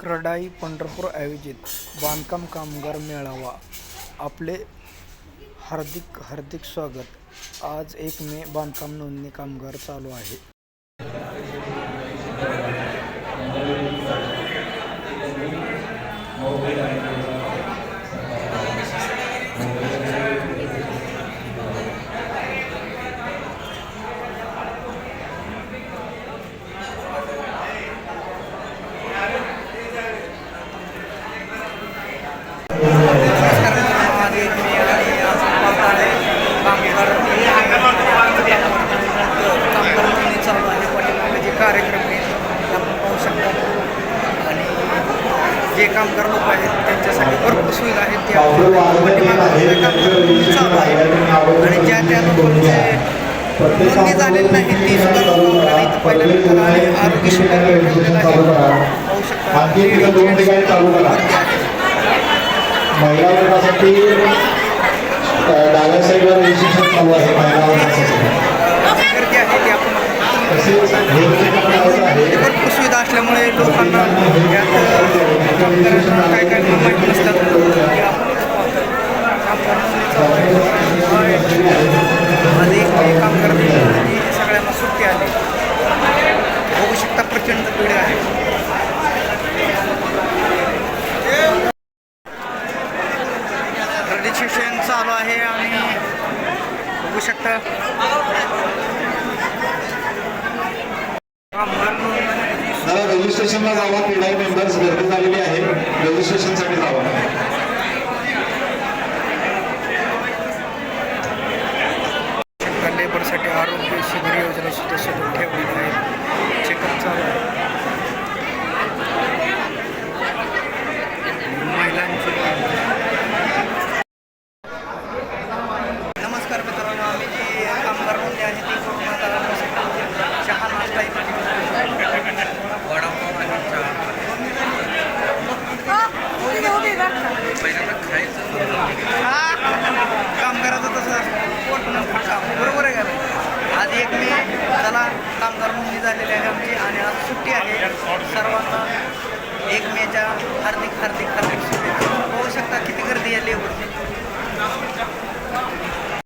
क्रडाई पंढरपूर आयोजित बांधकाम कामगार मेळावा. आपले हार्दिक हार्दिक स्वागत. आज एक मे बांधकाम नोंदणी कामगार चालू आहे नमस्कार मित्रांनो आज एक मे आणि आज पाहत आहे कामगार कामगार नोंदणी चालू आहे पाठीमागे जे कार्यक्रम आहे ते आपण पाहू शकता आणि जे कामगार लोक आहेत त्यांच्यासाठी भरपूर सुविधा आहेत. त्या चालू आहे. आणि ज्या त्या लोकांचे नोंदणी झालेली नाही ती सुद्धा लोक पहिल्यांदा आणि आरोग्य शिबिर ठेवलेलं आहे. भरपूर सुविधा असल्यामुळे लोकांना काय काय माहीत नसतात एक आणि सगळ्यांना सुट्टी आली बघू शकता प्रचंड पिढी आहे शिक्षण चालू आहे आणि बघू शकता. मला रजिस्ट्रेशनला जावा क्रीडा मेंबर्स गर्दी झालेली आहे रजिस्ट्रेशनसाठी जावा.